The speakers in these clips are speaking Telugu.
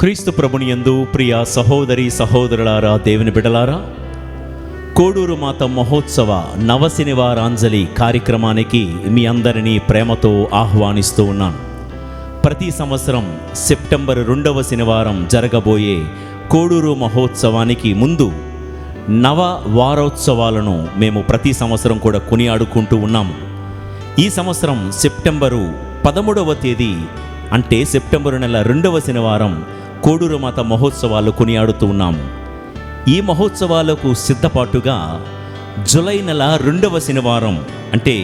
క్రీస్తు ప్రభుని యందు ప్రియ సహోదరి సహోదరులారా దేవుని బిడలారా కోడూరు మాత మహోత్సవ నవశనివారాంజలి కార్యక్రమానికి మీ అందరినీ ప్రేమతో ఆహ్వానిస్తూ ఉన్నాను. ప్రతి సంవత్సరం సెప్టెంబర్ రెండవ శనివారం జరగబోయే కోడూరు మహోత్సవానికి ముందు నవ వారోత్సవాలను మేము ప్రతి సంవత్సరం కూడా కొనియాడుకుంటూ ఉన్నాము. ఈ సంవత్సరం సెప్టెంబరు పదమూడవ తేదీ అంటే సెప్టెంబరు నెల రెండవ శనివారం కోడూరు మాత మహోత్సవాలు కొనియాడుతూ ఉన్నాము. ఈ మహోత్సవాలకు సిద్ధపాటుగా జులై నెల రెండవ శనివారం అంటే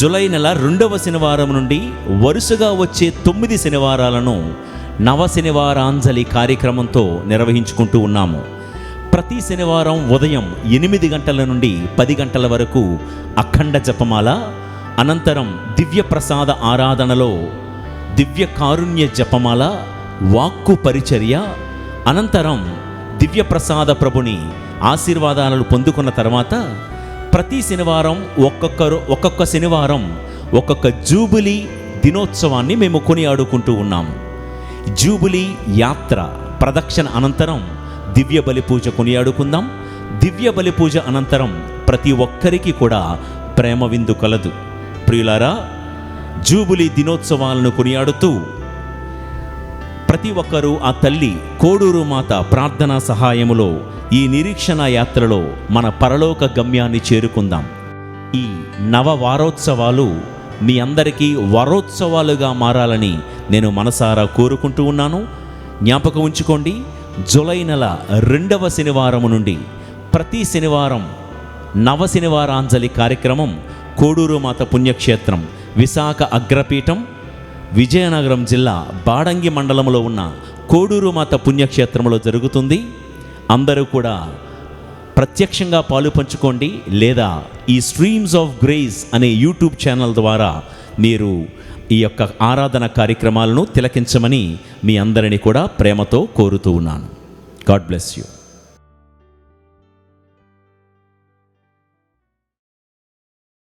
జులై నెల రెండవ శనివారం నుండి వరుసగా వచ్చే తొమ్మిది శనివారాలను నవ శనివారాంజలి కార్యక్రమంతో నిర్వహించుకుంటూ ఉన్నాము. ప్రతి శనివారం ఉదయం ఎనిమిది గంటల నుండి పది గంటల వరకు అఖండ జపమాల అనంతరం దివ్య ప్రసాద ఆరాధనలో దివ్య కారుణ్య జపమాల వాక్కు పరిచర్య అనంతరం దివ్యప్రసాద ప్రభుని ఆశీర్వాదాలను పొందుకున్న తర్వాత ప్రతి శనివారం ఒక్కొక్కరు ఒక్కొక్క శనివారం ఒక్కొక్క జూబిలీ దినోత్సవాన్ని మేము కొనియాడుకుంటూ ఉన్నాము జూబిలీ యాత్ర ప్రదక్షిణ అనంతరం దివ్య బలి పూజ కొనియాడుకుందాం. దివ్య బలి పూజ అనంతరం ప్రతి ఒక్కరికి కూడా ప్రేమ విందు కలదు. ప్రియులారా జూబిలీ దినోత్సవాలను కొనియాడుతూ ప్రతి ఒక్కరూ ఆ తల్లి కోడూరు మాత ప్రార్థనా సహాయములో ఈ నిరీక్షణ యాత్రలో మన పరలోక గమ్యాన్ని చేరుకుందాం. ఈ నవ వారోత్సవాలు మీ అందరికీ వరోత్సవాలుగా మారాలని నేను మనసారా కోరుకుంటూ ఉన్నాను. జ్ఞాపకం ఉంచుకోండి జులై నెల రెండవ శనివారం నుండి ప్రతి శనివారం నవ శనివారాంజలి కార్యక్రమం కోడూరు మాత పుణ్యక్షేత్రం విశాఖ అగ్రపీఠం విజయనగరం జిల్లా బాడంగి మండలంలో ఉన్న కోడూరు మాత పుణ్యక్షేత్రంలో జరుగుతుంది. అందరూ కూడా ప్రత్యక్షంగా పాలు పంచుకోండి లేదా ఈ స్ట్రీమ్స్ ఆఫ్ గ్రేస్ అనే యూట్యూబ్ ఛానల్ ద్వారా మీరు ఈ యొక్క ఆరాధన కార్యక్రమాలను తిలకించమని మీ అందరినీ కూడా ప్రేమతో కోరుతూ ఉన్నాను. God bless you